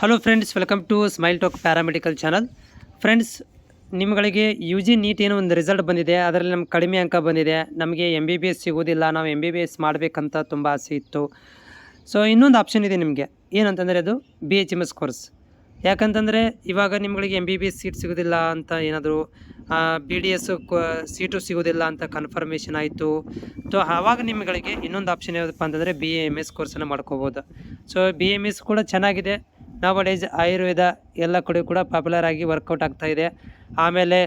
Hello friends welcome to smile talk paramedical channel friends ನಿಮ್ಗಳಿಗೆ U G NEET ಏನೋ ಒಂದು result ಬಂದಿದೆ, ಅದರಲ್ಲಿ ನಮ್ಗೆ ಕಡಿಮೆ ಅಂಕ ಬಂದಿದೆ, ನಮಗೆ ಎಂ ಬಿ ಬಿ ಎಸ್ ಸಿಗೋದಿಲ್ಲ, ನಾವು ಎಂ ಬಿ ಬಿ ಎಸ್ ಮಾಡಬೇಕಂತ ತುಂಬ ಆಸೆ ಇತ್ತು. ಸೊ ಇನ್ನೊಂದು ಆಪ್ಷನ್ ಇದೆ ನಿಮಗೆ. ಏನಂತಂದರೆ ಅದು B H M S course ಯಾಕಂತಂದರೆ ಇವಾಗ ನಿಮ್ಗಳಿಗೆ M B B S seat ಸಿಗೋದಿಲ್ಲ ಅಂತ ಏನಾದರೂ ಬಿ ಡಿ ಎಸ್ ಸೀಟು ಸಿಗೋದಿಲ್ಲ ಅಂತ ಕನ್ಫರ್ಮೇಷನ್ ಆಯಿತು. ಸೊ ಆವಾಗ ನಿಮ್ಗಳಿಗೆ ಇನ್ನೊಂದು ಆಪ್ಷನ್ ಯಾವುದಪ್ಪ ಅಂತಂದರೆ ಬಿ ಎಂ ಎಸ್ ಕೋರ್ಸನ್ನು ಮಾಡ್ಕೋಬೋದು. ಸೊ ಬಿ ಎಂ ಎಸ್ ಕೂಡ ಚೆನ್ನಾಗಿದೆ. ನಾವು ಡೇಸ್ ಆಯುರ್ವೇದ ಎಲ್ಲ ಕಡೆ ಕೂಡ ಪಾಪ್ಯುಲರ್ ಆಗಿ ವರ್ಕೌಟ್ ಆಗ್ತಾ ಇದೆ. ಆಮೇಲೆ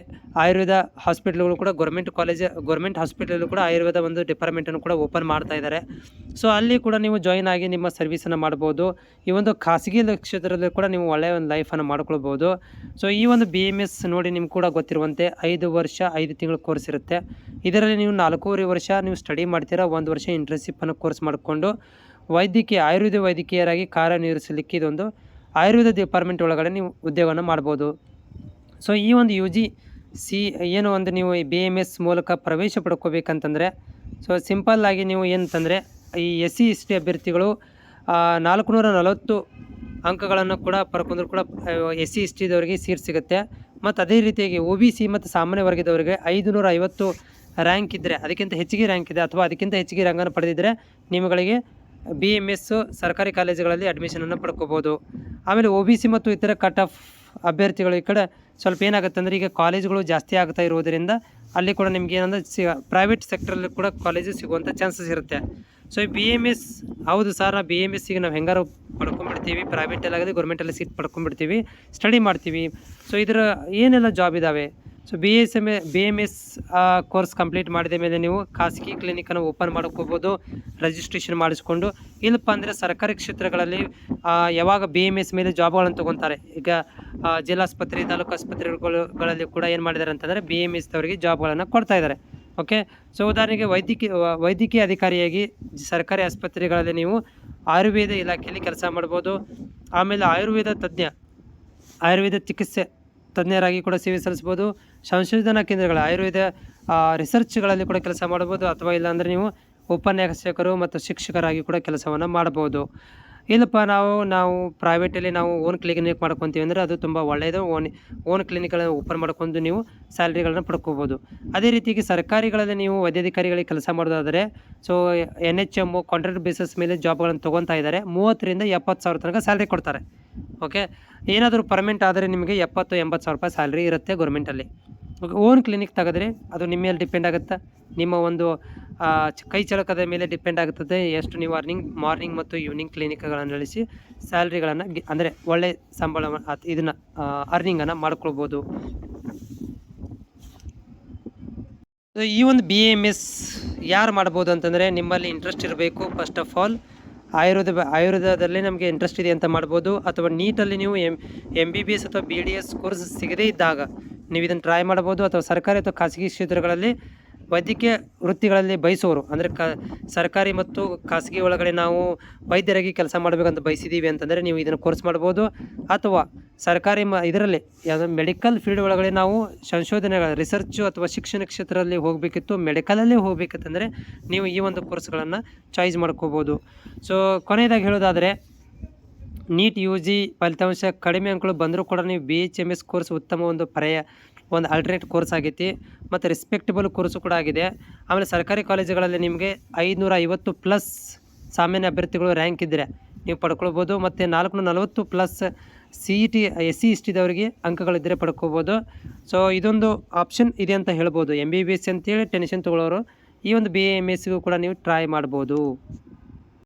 ಆಯುರ್ವೇದ ಹಾಸ್ಪಿಟ್ಲ್ಗಳು ಕೂಡ ಗೌರ್ಮೆಂಟ್ ಕಾಲೇಜ್ ಗೌರ್ಮೆಂಟ್ ಹಾಸ್ಪಿಟಲ್ ಕೂಡ ಆಯುರ್ವೇದ ಒಂದು ಡಿಪಾರ್ಟ್ಮೆಂಟನ್ನು ಕೂಡ ಓಪನ್ ಮಾಡ್ತಾ ಇದ್ದಾರೆ ಸೊ ಅಲ್ಲಿ ಕೂಡ ನೀವು ಜಾಯಿನ್ ಆಗಿ ನಿಮ್ಮ ಸರ್ವಿಸನ್ನು ಮಾಡ್ಬೋದು. ಈ ಒಂದು ಖಾಸಗಿ ಕ್ಷೇತ್ರದಲ್ಲಿ ಕೂಡ ನೀವು ಒಳ್ಳೆಯ ಒಂದು ಲೈಫನ್ನು ಮಾಡ್ಕೊಳ್ಬೋದು. ಸೊ ಈ ಒಂದು ಬಿ ಎಂ ಎಸ್ ನೋಡಿ ನಿಮ್ಗೆ ಕೂಡ ಗೊತ್ತಿರುವಂತೆ ಐದು ವರ್ಷ, ಐದು ತಿಂಗಳು ಕೋರ್ಸ್ ಇರುತ್ತೆ. ಇದರಲ್ಲಿ ನೀವು ನಾಲ್ಕೂವರೆ ವರ್ಷ ನೀವು ಸ್ಟಡಿ ಮಾಡ್ತೀರಾ, ಒಂದು ವರ್ಷ ಇಂಟರ್ನ್ಶಿಪ್ಪನ್ನು ಕೋರ್ಸ್ ಮಾಡಿಕೊಂಡು ವೈದ್ಯಕೀಯ, ಆಯುರ್ವೇದ ವೈದ್ಯಕೀಯರಾಗಿ ಕಾರ್ಯನಿರ್ವಹಿಸಲಿಕ್ಕೆ ಇದೊಂದು ಆಯುರ್ವೇದ ಡಿಪಾರ್ಟ್ಮೆಂಟ್ ಒಳಗಡೆ ನೀವು ಉದ್ಯೋಗವನ್ನು ಮಾಡ್ಬೋದು. ಸೊ ಈ ಒಂದು ಯು ಜಿ ಸಿ ಏನು ಒಂದು ನೀವು ಬಿ ಎಂ ಎಸ್ ಮೂಲಕ ಪ್ರವೇಶ ಪಡ್ಕೋಬೇಕಂತಂದರೆ ಸೊ ಸಿಂಪಲ್ಲಾಗಿ ನೀವು ಏನಂತಂದರೆ, ಈ ಎಸ್ ಸಿ ಎಸ್ ಟಿ ಅಭ್ಯರ್ಥಿಗಳು ನಾಲ್ಕುನೂರ ನಲವತ್ತು ಅಂಕಗಳನ್ನು ಕೂಡ ಪಡ್ಕೊಂಡ್ರು ಕೂಡ ಎಸ್ ಸಿ ಎಸ್ ಟಿದವರಿಗೆ ಸೀಟ್ ಸಿಗುತ್ತೆ. ಮತ್ತು ಅದೇ ರೀತಿಯಾಗಿ ಒ ಬಿ ಸಿ ಮತ್ತು ಸಾಮಾನ್ಯ ವರ್ಗದವರಿಗೆ ಐದುನೂರ ಐವತ್ತು ರ್ಯಾಂಕ್ ಇದ್ದರೆ ಅದಕ್ಕಿಂತ ಹೆಚ್ಚಿಗೆ ರ್ಯಾಂಕ್ ಇದೆ ಅಥವಾ ಅದಕ್ಕಿಂತ ಹೆಚ್ಚಿಗೆ ರ್ಯಾಂಕನ್ನು ಪಡೆದಿದ್ದರೆ ನಿಮಗಳಿಗೆ ಬಿ ಎಂ ಎಸ್ಸು ಸರ್ಕಾರಿ ಕಾಲೇಜುಗಳಲ್ಲಿ ಅಡ್ಮಿಷನನ್ನು ಪಡ್ಕೋಬೋದು. ಆಮೇಲೆ ಒ ಬಿ ಸಿ ಮತ್ತು ಇತರ ಕಟ್ ಆಫ್ ಅಭ್ಯರ್ಥಿಗಳು ಈ ಕಡೆ ಸ್ವಲ್ಪ ಏನಾಗುತ್ತೆ ಅಂದರೆ ಈಗ ಕಾಲೇಜುಗಳು ಜಾಸ್ತಿ ಆಗ್ತಾ ಇರೋದರಿಂದ ಅಲ್ಲಿ ಕೂಡ ನಿಮ್ಗೆ ಏನಂದ್ರೆ ಸಿ ಪ್ರೈವೇಟ್ ಸೆಕ್ಟ್ರಲ್ಲಿ ಕೂಡ ಕಾಲೇಜು ಸಿಗುವಂಥ ಚಾನ್ಸಸ್ ಇರುತ್ತೆ. ಸೊ ಈ ಬಿ ಎಂ ಎಸ್ ಹೌದು ಸರ್ ನಾವು ಬಿ ಎಂ ಎಸ್ಸಿಗೆ ನಾವು ಹೆಂಗಾರು ಪಡ್ಕೊಂಡ್ಬಿಡ್ತೀವಿ ಪ್ರೈವೇಟಲ್ಲಾಗದೆ ಗೌರ್ಮೆಂಟಲ್ಲಿ ಸೀಟ್ ಪಡ್ಕೊಂಡ್ಬಿಡ್ತೀವಿ ಸ್ಟಡಿ ಮಾಡ್ತೀವಿ. ಸೊ ಇದರ ಏನೆಲ್ಲ ಜಾಬ್ ಇದ್ದಾವೆ so B S M A B M S course complete ಮಾಡಿದ ಮೇಲೆ ನೀವು ಖಾಸಗಿ ಕ್ಲಿನಿಕನ್ನು ಓಪನ್ ಮಾಡ್ಕೋಬೋದು ರಿಜಿಸ್ಟ್ರೇಷನ್ ಮಾಡಿಸ್ಕೊಂಡು. ಇಲ್ಲಪ್ಪ ಅಂದರೆ ಸರ್ಕಾರಿ ಕ್ಷೇತ್ರಗಳಲ್ಲಿ ಯಾವಾಗ ಬಿ ಎಂ ಎಸ್ ಮೇಲೆ ಜಾಬ್ಗಳನ್ನು ತೊಗೊತಾರೆ. ಈಗ ಜಿಲ್ಲಾಸ್ಪತ್ರೆ, ತಾಲೂಕು ಆಸ್ಪತ್ರೆಗಳಲ್ಲಿ ಕೂಡ ಏನು ಮಾಡಿದ್ದಾರೆ ಅಂತಂದರೆ ಬಿ ಎಂ ಎಸ್ದವರಿಗೆ ಜಾಬ್ಗಳನ್ನು ಕೊಡ್ತಾ ಇದ್ದಾರೆ ಓಕೆ ಸೊ ಉದಾಹರಣೆಗೆ ವೈದ್ಯಕೀಯ ವೈದ್ಯಕೀಯ ಅಧಿಕಾರಿಯಾಗಿ ಸರ್ಕಾರಿ ಆಸ್ಪತ್ರೆಗಳಲ್ಲಿ ನೀವು ಆಯುರ್ವೇದ ಇಲಾಖೆಯಲ್ಲಿ ಕೆಲಸ ಮಾಡ್ಬೋದು. ಆಮೇಲೆ ಆಯುರ್ವೇದ ತಜ್ಞ, ಆಯುರ್ವೇದ ಚಿಕಿತ್ಸೆ ತಜ್ಞರಾಗಿ ಕೂಡ ಸೇವೆ ಸಲ್ಲಿಸ್ಬೋದು ಸಂಶೋಧನಾ ಕೇಂದ್ರಗಳ ಆಯುರ್ವೇದ ರಿಸರ್ಚ್ಗಳಲ್ಲಿ ಕೂಡ ಕೆಲಸ ಮಾಡ್ಬೋದು ಅಥವಾ ಇಲ್ಲಾಂದರೆ ನೀವು ಉಪನ್ಯಾಸಕರು ಮತ್ತು ಶಿಕ್ಷಕರಾಗಿ ಕೂಡ ಕೆಲಸವನ್ನು ಮಾಡ್ಬೋದು ಇಲ್ಲಪ್ಪ, ನಾವು ನಾವು ಪ್ರೈವೇಟಲ್ಲಿ ನಾವು ಓನ್ ಕ್ಲಿನಿಕ್ ಮಾಡ್ಕೊತೀವಿ ಅಂದರೆ ಅದು ತುಂಬ ಒಳ್ಳೆಯದು ಓನ್ ಓನ್ ಕ್ಲಿನಿಕ್ಗಳನ್ನು ಓಪನ್ ಮಾಡ್ಕೊಂಡು ನೀವು ಸ್ಯಾಲ್ರಿಗಳನ್ನು ಪಡ್ಕೋಬೋದು ಅದೇ ರೀತಿಯಾಗಿ ಸರ್ಕಾರಿಗಳಲ್ಲಿ ನೀವು ವೈದ್ಯಾಧಿಕಾರಿಗಳಿಗೆ ಕೆಲಸ ಮಾಡೋದಾದರೆ so N H M contract basis ಮೇಲೆ ಜಾಬ್ಗಳನ್ನು ತೊಗೊತಾ ಇದ್ದಾರೆ ಮೂವತ್ತರಿಂದ ಎಪ್ಪತ್ತು ಸಾವಿರ ತನಕ ಸ್ಯಾಲ್ರಿ ಕೊಡ್ತಾರೆ. ಓಕೆ ಏನಾದರೂ ಪರ್ಮೆಂಟ್ ಆದರೆ ನಿಮಗೆ ಎಪ್ಪತ್ತು, ಎಂಬತ್ತು ಸಾವಿರ ರೂಪಾಯಿ ಸ್ಯಾಲ್ರಿ ಇರುತ್ತೆ ಗೌರ್ಮೆಂಟಲ್ಲಿ ಓನ್ ಕ್ಲಿನಿಕ್ ತೆಗೆದ್ರೆ ಅದು ನಿಮ್ಮ ಮೇಲೆ ಡಿಪೆಂಡ್ ಆಗುತ್ತೆ? ನಿಮ್ಮ ಒಂದು ಕೈ ಚಳಕದ ಮೇಲೆ ಡಿಪೆಂಡ್ ಆಗುತ್ತದೆ. ಎಷ್ಟು ನೀವು ಅರ್ನಿಂಗ್ ಮಾರ್ನಿಂಗ್ ಮತ್ತು ಈವ್ನಿಂಗ್ ಕ್ಲಿನಿಕ್ಗಳನ್ನು ನಡೆಸಿ ಸ್ಯಾಲ್ರಿಗಳನ್ನು ಅಂದರೆ ಒಳ್ಳೆ ಸಂಬಳ ಇದನ್ನು ಅರ್ನಿಂಗನ್ನು ಮಾಡ್ಕೊಳ್ಬೋದು. ಈ ಒಂದು ಬಿ ಎಂ ಎಸ್ ಯಾರು ಮಾಡ್ಬೋದು ಅಂತಂದರೆ ನಿಮ್ಮಲ್ಲಿ ಇಂಟ್ರೆಸ್ಟ್ ಇರಬೇಕು ಫಸ್ಟ್ ಆಫ್ ಆಲ್ ಆಯುರ್ವೇದ ಆಯುರ್ವೇದದಲ್ಲಿ ನಮಗೆ ಇಂಟ್ರೆಸ್ಟ್ ಇದೆ ಅಂತ ಮಾಡ್ಬೋದು. ಅಥವಾ ನೀಟಲ್ಲಿ ನೀವು M M B B S ಅಥವಾ ಬಿ ಡಿ ಎಸ್ ಕೋರ್ಸ್ ಸಿಗದೇ ಇದ್ದಾಗ ನೀವು ಇದನ್ನು ಟ್ರೈ ಮಾಡ್ಬೋದು. ಅಥವಾ ಸರ್ಕಾರಿ ಅಥವಾ ಖಾಸಗಿ ಕ್ಷೇತ್ರಗಳಲ್ಲಿ ವೈದ್ಯಕೀಯ ವೃತ್ತಿಗಳಲ್ಲಿ ಬಯಸೋರು ಅಂದರೆ ಕ, ಸರ್ಕಾರಿ ಮತ್ತು ಖಾಸಗಿ ಒಳಗಡೆ ನಾವು ವೈದ್ಯರಾಗಿ ಕೆಲಸ ಮಾಡಬೇಕಂತ ಬಯಸಿದ್ದೀವಿ ಅಂತಂದರೆ ನೀವು ಇದನ್ನು ಕೋರ್ಸ್ ಮಾಡ್ಬೋದು. ಅಥವಾ ಸರ್ಕಾರಿ ಮ, ಇದರಲ್ಲಿ ಯಾವುದೋ ಮೆಡಿಕಲ್ ಫೀಲ್ಡ್ ಒಳಗಡೆ ನಾವು ಸಂಶೋಧನೆಗಳ, ರಿಸರ್ಚು ಅಥವಾ ಶಿಕ್ಷಣ ಕ್ಷೇತ್ರದಲ್ಲಿ ಹೋಗಬೇಕಿತ್ತು, ಮೆಡಿಕಲಲ್ಲೇ ಹೋಗಬೇಕಿತ್ತಂದರೆ ನೀವು ಈ ಒಂದು ಕೋರ್ಸ್ಗಳನ್ನು ಚಾಯ್ಸ್ ಮಾಡ್ಕೋಬೋದು. ಸೊ ಕೊನೆಯದಾಗಿ ಹೇಳೋದಾದರೆ, ನೀಟ್ ಯು ಜಿ ಫಲಿತಾಂಶ ಕಡಿಮೆ ಅಂಕಗಳು ಬಂದರೂ ಕೂಡ ನೀವು B H M S course ಉತ್ತಮ ಒಂದು ಪರ್ಯಾಯ ಒಂದು ಆಲ್ಟ್ರನೇಟ್ ಕೋರ್ಸ್ ಆಗೈತಿ ಮತ್ತು ರೆಸ್ಪೆಕ್ಟಬಲ್ ಕೋರ್ಸು ಕೂಡ ಆಗಿದೆ. ಆಮೇಲೆ ಸರ್ಕಾರಿ ಕಾಲೇಜುಗಳಲ್ಲಿ ನಿಮಗೆ ಐದುನೂರ ಐವತ್ತು ಪ್ಲಸ್ ಸಾಮಾನ್ಯ ಅಭ್ಯರ್ಥಿಗಳು ರ್ಯಾಂಕ್ ಇದ್ದರೆ ನೀವು ಪಡ್ಕೊಳ್ಬೋದು ಮತ್ತು ನಾಲ್ಕುನೂರ ನಲವತ್ತು plus C E T, S C, S ಟಿದವರಿಗೆ ಅಂಕಗಳಿದ್ದರೆ ಪಡ್ಕೋಬೋದು ಸೊ, ಇದೊಂದು ಆಪ್ಷನ್ ಇದೆ ಅಂತ ಹೇಳ್ಬೋದು. ಎಂ ಬಿ ಬಿ ಎಸ್ ಅಂತೇಳಿ ಟೆನ್ಷನ್ ತೊಗೊಳ್ಳೋರು ಈ ಒಂದು ಬಿ ಎಂ ಎಸ್ಗೂ ಕೂಡ ನೀವು ಟ್ರೈ ಮಾಡ್ಬೋದು.